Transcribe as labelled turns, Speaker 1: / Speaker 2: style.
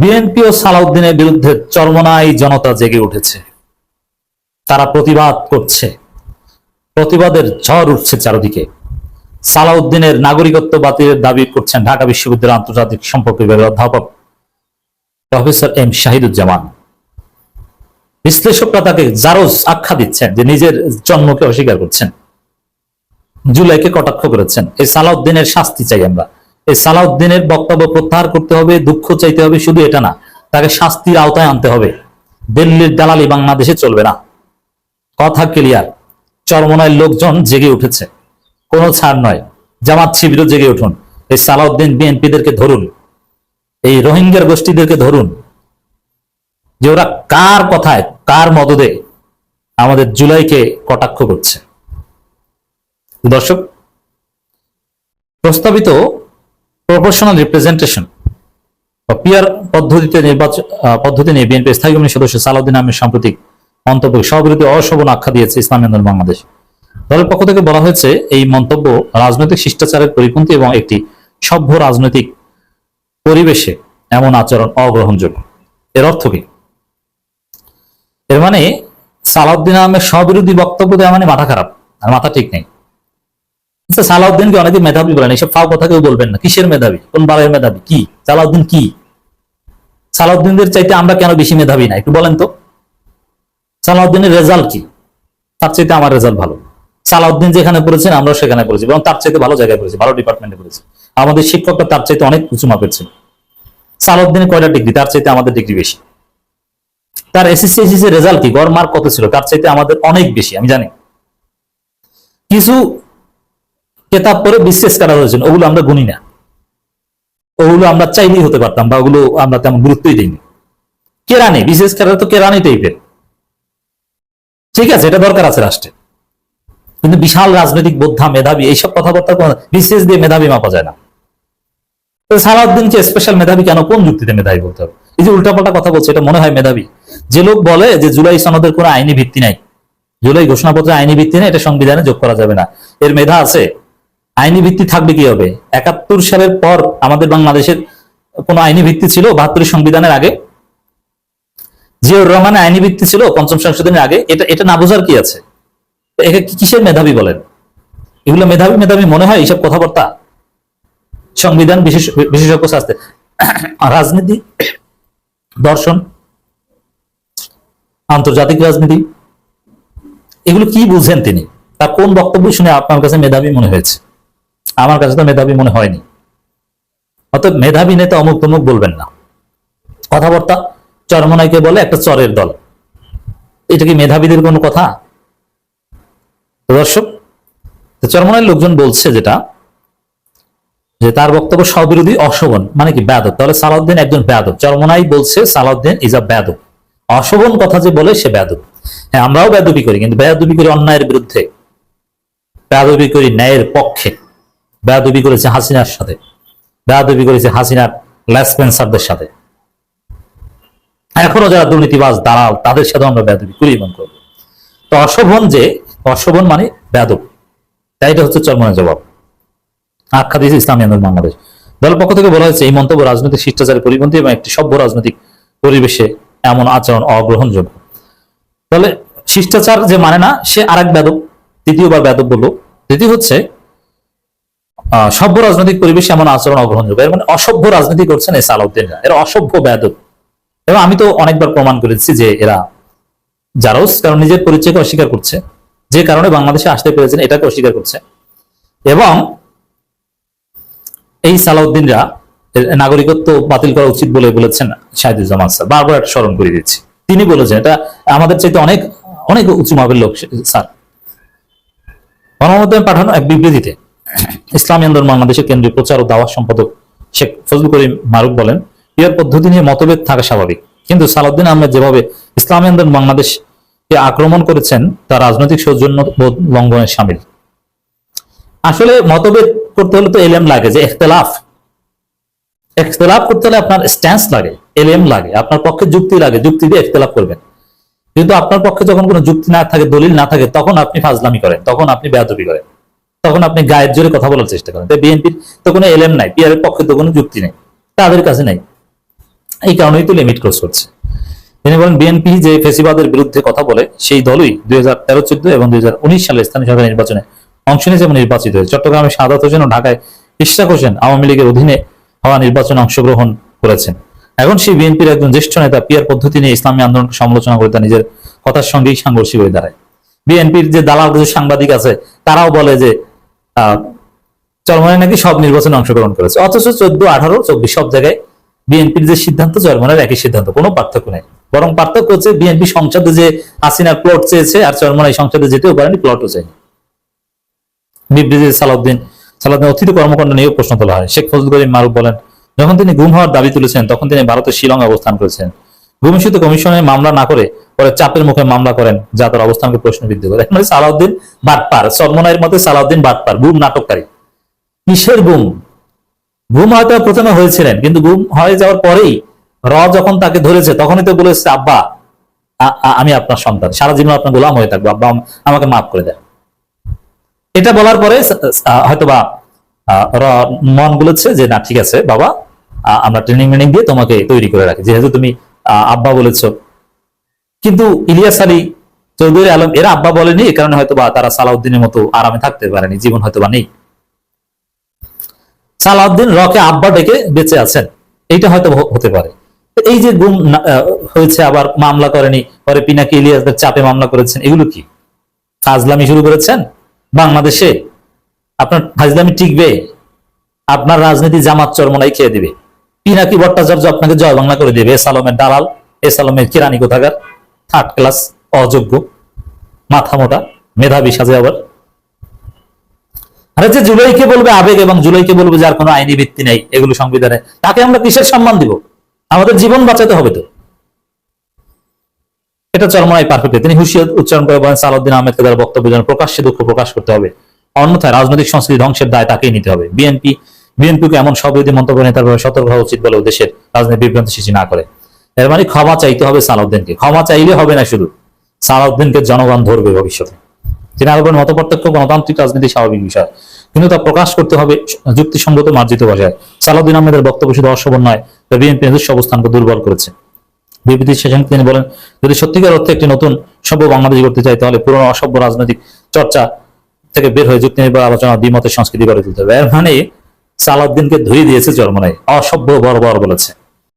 Speaker 1: BNP ও সালাউদ্দিনের বিরুদ্ধে চরমনাই জনতা জেগে উঠেছে তারা প্রতিবাদ করছে প্রতিবাদের ঝড় উঠছে চারদিকে সালাউদ্দিনের নাগরিকত্ব বাতিলের দাবি করছেন ঢাকা বিশ্ববিদ্যালয়ের আন্তর্জাতিক সম্পর্ক বিভাগের অধ্যাপক প্রফেসর এম শাহিদুজ্জামান বিশ্লেষকরা তাকে জারজ আখ্যা দিচ্ছেন যে নিজের জন্মকে অস্বীকার করছেন জুলাইকে কটাক্ষ করেছেন এই সালাউদ্দিনের শাস্তি চাই আমরা এই সালাউদ্দিনের বক্তব্য প্রত্যাহার করতে হবে দুঃখ চাইতে হবে শুধু এটা না তাকে শাস্তির আওতায় আনতে হবে দিল্লির দালালি বাংলাদেশে চলবে না কথা ক্লিয়ার চরমনায় লোকজন জেগে উঠেছে কোনো ছাড় নয় জামাত শিবিরও জেগে উঠুন এই সালাউদ্দিন বিএনপিদেরকে ধরুন এই রোহিঙ্গার গোষ্ঠীদেরকে ধরুন যে ওরা কার কথায় কার মদদে আমাদের জুলাইকে কটাক্ষ করছে দর্শক প্রস্তাবিত প্রপোর্শনাল রিপ্রেজেন্টেশন পিয়ার পদ্ধতিতে নির্বাচন পদ্ধতি নিয়ে বিএনপি স্থায়ী কমিটির সদস্য সালাউদ্দিন আহমেদ সাম্প্রতিক মন্তব্যকে সবিরুদ্ধে অশোভন আখ্যা দিয়েছে ইসলামী আন্দোলন বাংলাদেশ দলের পক্ষ থেকে বলা হয়েছে এই মন্তব্য রাজনৈতিক শিষ্টাচারের পরিপন্থী এবং একটি সভ্য রাজনৈতিক পরিবেশে এমন আচরণ অগ্রহণযোগ্য এর অর্থ কি এর মানে সালাউদ্দিন আহমেদ স্ববিরোধী বক্তব্য দেওয়া মানে মাথা খারাপ আর মাথা ঠিক নেই আচ্ছা সালাউদ্দিনকে অনেকে মেধাবী বলেন এসব ফাও কথা কেউ বলবেন না কিসের মেধাবী কোন বারের মেধাবী কি সালাউদ্দিন কি সালাউদ্দিনদের চাইতে আমরা কেন বেশি মেধাবী না একটু বলেন তো সালাউদ্দিনের রেজাল্ট কি তার চাইতে আমার রেজাল্ট ভালো সালাউদ্দিন যেখানে পড়েছেন আমরা সেখানে পড়েছি এবং তার চাইতে ভালো জায়গায় পড়েছি ভালো ডিপার্টমেন্টে পড়েছি আমাদের শিক্ষকরা তার চাইতে অনেক উঁচু মাপের ছিল সালাউদ্দিনের কয়টা ডিগ্রি তার চাইতে আমাদের ডিগ্রি বেশি তার এসএসসি এসএসসি রেজাল্ট কি গড় মার্ক কত ছিল তার চাইতে আমাদের অনেক বেশি আমি জানি কিছু কেতাব পরে বিশ্বাস করা হয়েছিল ওগুলো আমরা গুনি না ওগুলো আমরা চাইলেই হতে পারতাম বা ওগুলো আমরা তেমন গুরুত্বই দিইনি কেরানি বিশেষ করে তো কেরানি টাইপের ঠিক আছে এটা দরকার আছে রাষ্ট্রে কিন্তু বিশাল রাজনৈতিক বোদ্ধা মেধাবী এইসব কথাবার্তা বিশেষ দিয়ে মেধাবী মাপা যায় না সালাউদ্দিনকে স্পেশাল মেধাবী কেন কোন যুক্তিতে মেধাবী বলতে হবে এই যে উল্টাপাল্টা কথা বলছে এটা মনে হয় মেধাবী যে লোক বলে যে জুলাই সনদের কোনো আইনি ভিত্তি নাই জুলাই ঘোষণাপত্রে আইনি ভিত্তি নেই এটা সংবিধানে যোগ করা যাবে না এর মেধা আছে আইনি ভিত্তি থাকবে কি হবে একাত্তর সালের পর আমাদের বাংলাদেশের কোন আইনি ভিত্তি ছিল বাহাত্তর সংবিধানের আগে জিয়াউর রহমানে আইনি ভিত্তি ছিল পঞ্চম সংশোধনের আগে এটা এটা না বোঝার কি আছে কিসের মেধাবী বলেন এগুলো মেধাবী মেধাবী মনে হয় এইসব কথাবার্তা সংবিধান বিশেষ বিশেষজ্ঞ শাস্তে রাজনীতি দর্শন আন্তর্জাতিক রাজনীতি এগুলো কি বুঝেন তিনি তার কোন বক্তব্য শুনে আপনার কাছে মেধাবী মনে হয়েছে আমার কাছে তো মেধাবী মনে হয়নি অর্থাৎ মেধাবী নেতা অমুক তমুক বলবেন না কথাবার্তা চরমনাইকে বলে একটা চরের দল এটা কি মেধাবীদের কোনো কথা দর্শক চরমনাই লোকজন বলছে যেটা যে তার বক্তব্য সবিরোধী অশোভন মানে কি ব্যাধক তাহলে সালাউদ্দিন একজন ব্যাধক চরমনাই বলছে সালাউদ্দিন ইজ আ ব্যাধক অশোভন কথা যে বলে সে ব্যাধক হ্যাঁ আমরাও ব্যাধবি করি কিন্তু ব্যাধবি করি অন্যায়ের বিরুদ্ধে ব্যাধবি করি ন্যায়ের পক্ষে বেয়াদবি করেছে হাসিনার সাথে বেয়াদবি করেছে হাসিনার ল্যাসপেন্সারদের সাথে এখনো যারা দুর্নীতিবাজ দাঁড়াল তাদের সাথে আমরা বেয়াদবি করি এবং করবো তো অশোভন যে অশোভন মানে বেয়াদব তাই এটা হচ্ছে চরমনের জবাব আখ্যা দিয়েছে ইসলামী আন্দোলন বাংলাদেশ দলের পক্ষ থেকে বলা হয়েছে এই মন্তব্য রাজনৈতিক শিষ্টাচারের পরিপন্থী এবং একটি সভ্য রাজনৈতিক পরিবেশে এমন আচরণ অগ্রহণযোগ্য তাহলে শিষ্টাচার যে মানে না সে আরেক বেদব তৃতীয়বার বেদব বলল তৃতীয় হচ্ছে সভ্য রাজনৈতিক পরিবেশে এমন আচরণ অগ্রহণযোগ্য এর মানে অসভ্য রাজনীতি করছেন এই সালাউদ্দিনরা এরা অসভ্য ব্যাধব এবং আমি তো অনেকবার প্রমাণ করেছি যে এরা জারোস কারণ নিজের পরিচয়কে অস্বীকার করছে যে কারণে বাংলাদেশে আসতে পেরেছেন এটাকে অস্বীকার করছে এবং এই সালাউদ্দিনরা নাগরিকত্ব বাতিল করা উচিত বলে বলেছেন শাহিদুজ্জামান স্যার বারবার একটা স্মরণ করে দিচ্ছি তিনি বলেছেন এটা আমাদের চাইতে অনেক অনেক উঁচু মাপের লোক স্যার গণমাধ্যমে পাঠানো এক বিবৃতিতে ইসলামী আন্দোলন বাংলাদেশের কেন্দ্রীয় প্রচার ও দাওয়া সম্পাদক শেখ ফজল করিম মারুক বলেন ইয়ার পদ্ধতি নিয়ে মতভেদ থাকা স্বাভাবিক কিন্তু সালাউদ্দিন আহমেদ যেভাবে ইসলামী আন্দোলন বাংলাদেশকে আক্রমণ করেছেন তা রাজনৈতিক সৌজন্য বোধ লঙ্ঘনের সামিল আসলে মতভেদ করতে হলে তো এলএম লাগে যে এখতলাফ এখতলাফ করতে হলে আপনার স্ট্যান্স লাগে এলএম লাগে আপনার পক্ষে যুক্তি লাগে যুক্তি দিয়ে এখতলাফ করবেন কিন্তু আপনার পক্ষে যখন কোনো যুক্তি না থাকে দলিল না থাকে তখন আপনি ফাজলামি করেন তখন আপনি বেয়াদবি করেন তখন আপনি গায়ের জোরে কথা বলার চেষ্টা করেন তাই বিএনপির তো কোনো এলএম নাই পিআরের পক্ষে তো কোনো যুক্তি নেই তাদের কাছে নাই এই কারণেই তো লিমিট ক্রস করছে তিনি বলেন বিএনপি যে ফেসিবাদের বিরুদ্ধে কথা বলে সেই দলই দুই হাজার তেরো চোদ্দ এবং দুই হাজার উনিশ সালে স্থানীয় সরকার নির্বাচনে অংশ নিয়েছে এবং নির্বাচিত হয়েছে চট্টগ্রামে সাদাত হোসেন ও ঢাকায় ইশাক হোসেন আওয়ামী লীগের অধীনে হওয়া নির্বাচনে অংশগ্রহণ করেছেন এখন সেই বিএনপির একজন জ্যেষ্ঠ নেতা পিয়ার পদ্ধতি নিয়ে ইসলামী আন্দোলনকে সমালোচনা করে তার নিজের কথার সঙ্গেই সাংঘর্ষিক হয়ে দাঁড়ায় বিএনপির যে দালাল কিছু সাংবাদিক আছে তারাও বলে যে চরমনে নাকি সব নির্বাচনে অংশগ্রহণ করেছে অথচ চোদ্দ আঠারো চব্বিশ সব জায়গায় বিএনপির যে সিদ্ধান্ত চরমনের একই সিদ্ধান্ত কোনো পার্থক্য নেই বরং পার্থক্য হচ্ছে বিএনপি সংসদে যে আসিনার প্লট চেয়েছে আর এই সংসদে যেতেও পারেনি প্লটও চাইনি বিবৃতি সালাউদ্দিন সালাউদ্দিন অতীত কর্মকাণ্ড নিয়েও প্রশ্ন তোলা হয় শেখ ফজল করিম মারুফ বলেন যখন তিনি গুম হওয়ার দাবি তুলেছেন তখন তিনি ভারতের শিলং অবস্থান করেছেন ভূমিষ্ঠ সেতু কমিশনে মামলা না করে পরে চাপের মুখে মামলা করেন যা তার অবস্থানকে প্রশ্নবিদ্ধ করে মানে সালাউদ্দিন বাটপার সলমনায়ের মতে সালাউদ্দিন বাটপার গুম নাটককারী কিসের গুম গুম হয়তো প্রথমে হয়েছিলেন কিন্তু গুম হয়ে যাওয়ার পরেই র যখন তাকে ধরেছে তখনই তো বলেছে আব্বা আমি আপনার সন্তান সারা জীবন আপনার গোলাম হয়ে থাকবো আব্বা আমাকে মাফ করে দেন এটা বলার পরে হয়তোবা র মন বলেছে যে না ঠিক আছে বাবা আমরা ট্রেনিং মেনিং দিয়ে তোমাকে তৈরি করে রাখি যেহেতু তুমি আব্বা বলেছ কিন্তু ইলিয়াস আলী চৌধুরী আলম এরা আব্বা বলেনি এ কারণে হয়তো বা তারা সালাউদ্দিনের মতো আরামে থাকতে পারেনি জীবন হয়তো বা নেই সালাউদ্দিন রকে আব্বা ডেকে বেঁচে আছেন এইটা হয়তো হতে পারে এই যে গুম হয়েছে আবার মামলা করেনি পরে পিনাকি ইলিয়াসদের চাপে মামলা করেছেন এগুলো কি ফাজলামি শুরু করেছেন বাংলাদেশে আপনার ফাজলামি টিকবে আপনার রাজনীতি জামাত চরমনাই খেয়ে দিবে পিনাকি ভট্টাচার্য আপনাকে জয় বাংলা করে দেবে এসালমের দালাল এসালমের কিরানি কোথাকার থার্ড ক্লাস অযোগ্য মাথা মোটা মেধাবী সাজে আবার আরে যে জুলাইকে বলবে আবেগ এবং জুলাইকে বলবে যার কোনো আইনি ভিত্তি নেই এগুলো সংবিধানে তাকে আমরা কিসের সম্মান দিব আমাদের জীবন বাঁচাতে হবে তো এটা চরমায় পারফেক্ট তিনি হুশিয়ার উচ্চারণ করে বলেন সালাউদ্দিন আহমেদকে তার বক্তব্য জন্য প্রকাশ্যে দুঃখ প্রকাশ করতে হবে অন্যথায় রাজনৈতিক সংস্কৃতি ধ্বংসের দায় তাকেই নিতে হবে বিএনপি বিএনপিকে এমন সবিধি মন্তব্য নেতার ভাবে সতর্ক হওয়া উচিত বলে দেশের রাজনীতি বিভ্রান্ত সৃষ্টি না করে এর মানে ক্ষমা চাইতে হবে সালাউদ্দিনকে ক্ষমা চাইলে হবে না শুধু সালাউদ্দিনকে জনগণ ধরবে ভবিষ্যতে তিনি জেনারেলের মত পার্থক্য গণতান্ত্রিক রাজনীতি স্বাভাবিক বিষয় কিন্তু তা প্রকাশ করতে হবে যুক্তিসঙ্গত মার্জিত ভাষায় সালাউদ্দিন আহমেদের বক্তব্য শুধু অশোভন নয় তা বিএনপি নিজস্ব অবস্থানকে দুর্বল করেছে বিবৃতি শেষে তিনি বলেন যদি সত্যিকার অর্থে একটি নতুন সভ্য বাংলাদেশ করতে চাই তাহলে পুরনো অসভ্য রাজনৈতিক চর্চা থেকে বের হয়ে যুক্তি নির্ভর আলোচনা দ্বিমতের সংস্কৃতি গড়ে তুলতে হবে এর মানে সালাউদ্দিনকে ধরিয়ে দিয়েছে জন্মনায় অসভ্য বর্বর বলেছে